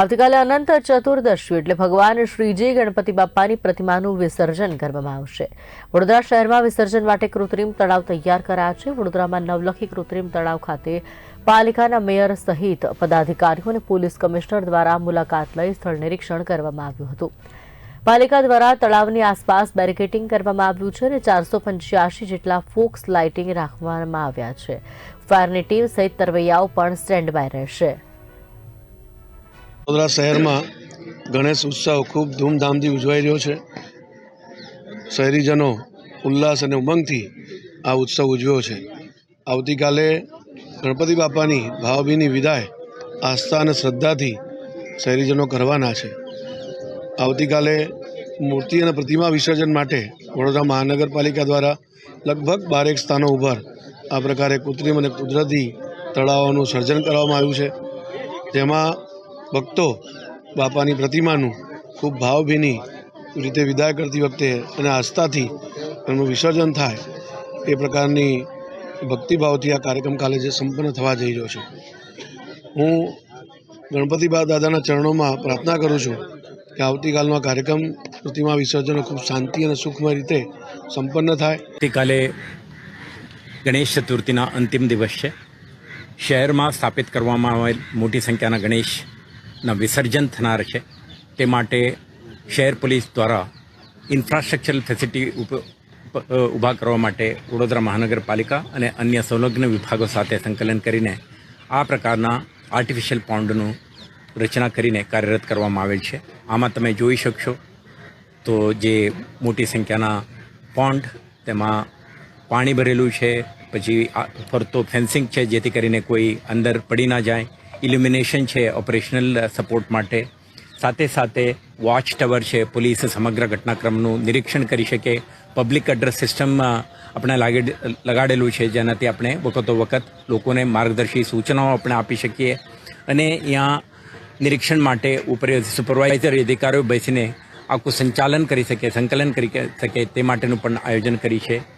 આવતીકાલે અનંત ચતુર્દશી એટલે ભગવાન શ્રીજી ગણપતિ બાપ્પાની પ્રતિમાનું વિસર્જન કરવામાં આવશે. વડોદરા શહેરમાં વિસર્જન માટે કૃત્રિમ તળાવ તૈયાર કરાયા છે. વડોદરામાં નવલખી કૃત્રિમ તળાવ ખાતે પાલિકાના મેયર સહિત પદાધિકારીઓ અને પોલીસ કમિશનર દ્વારા મુલાકાત લઈ સ્થળ નિરીક્ષણ કરવામાં આવ્યું હતું. પાલિકા દ્વારા તળાવની આસપાસ બેરિકેટિંગ કરવામાં આવ્યું છે અને ચારસો પંચ્યાસી જેટલા ફોક્સ લાઇટિંગ રાખવામાં આવ્યા છે. ફાયરની ટીમ સહિત તરવૈયાઓ પણ સ્ટેન્ડ બાય રહેશે. વડોદરા શહેરમાં ગણેશ ઉત્સવ ખૂબ ધૂમધામથી ઉજવાઈ રહ્યો છે. શહેરીજનો ઉલ્લાસ અને ઉમંગથી આ ઉત્સવ ઉજવ્યો છે. આવતીકાલે ગણપતિ બાપાની ભાવભીની વિદાય આસ્થા અને શ્રદ્ધાથી શહેરીજનો કરવાના છે. આવતીકાલે મૂર્તિ અને પ્રતિમા વિસર્જન માટે વડોદરા મહાનગરપાલિકા દ્વારા લગભગ બારેક સ્થાનો ઉપર આ પ્રકારે કૃત્રિમ અને કુદરતી તળાવોનું સર્જન કરવામાં આવ્યું છે. જેમાં ભક્તો, બાપાની પ્રતિમાનું ખૂબ ભાવભીની રીતે વિદાય કરતી વખતે અને આસ્થાથી એમનું વિસર્જન થાય, એ પ્રકારની ભક્તિભાવથી આ કાર્યક્રમ કાલે જે સંપન્ન થવા જઈ રહ્યો છે. હું ગણપતિ બા દાદાના ચરણોમાં પ્રાર્થના કરું છું કે આવતીકાલનો કાર્યક્રમ પ્રતિમા વિસર્જન ખૂબ શાંતિ અને સુખમય રીતે સંપન્ન થાય. આવતીકાલે ગણેશ ચતુર્થીના અંતિમ દિવસ છે. શહેરમાં સ્થાપિત કરવામાં આવેલ મોટી સંખ્યાના ગણેશના વિસર્જન થનાર છે. તે માટે શહેર પોલીસ દ્વારા ઇન્ફ્રાસ્ટ્રક્ચરલ ફેસિલિટી ઊભા કરવા માટે વડોદરા મહાનગરપાલિકા અને અન્ય સંલગ્ન વિભાગો સાથે સંકલન કરીને આ પ્રકારના આર્ટિફિશિયલ પોન્ડનું રચના કરીને કાર્યરત કરવામાં આવેલ છે. આમાં તમે જોઈ શકશો તો જે મોટી સંખ્યાના પોન્ડ, તેમાં પાણી ભરેલું છે, પછી ફરતો ફેન્સિંગ છે જેથી કરીને કોઈ અંદર પડી ના જાય. ઇલ્યુમિનેશન છે ઓપરેશનલ સપોર્ટ માટે. સાથે સાથે વોચ ટાવર છે પોલીસ સમગ્ર ઘટનાક્રમનું નિરીક્ષણ કરી શકે. પબ્લિક એડ્રેસ સિસ્ટમમાં આપણે લાગે લગાડેલું છે, જેનાથી આપણે વખતો વખત લોકોને માર્ગદર્શી સૂચનાઓ આપણે આપી શકીએ. અને અહીંયા નિરીક્ષણ માટે ઉપર સુપરવાઇઝર અધિકારીઓ બેસીને આખું સંચાલન કરી શકે, સંકલન કરી શકે, તે માટેનું પણ આયોજન કરી છે.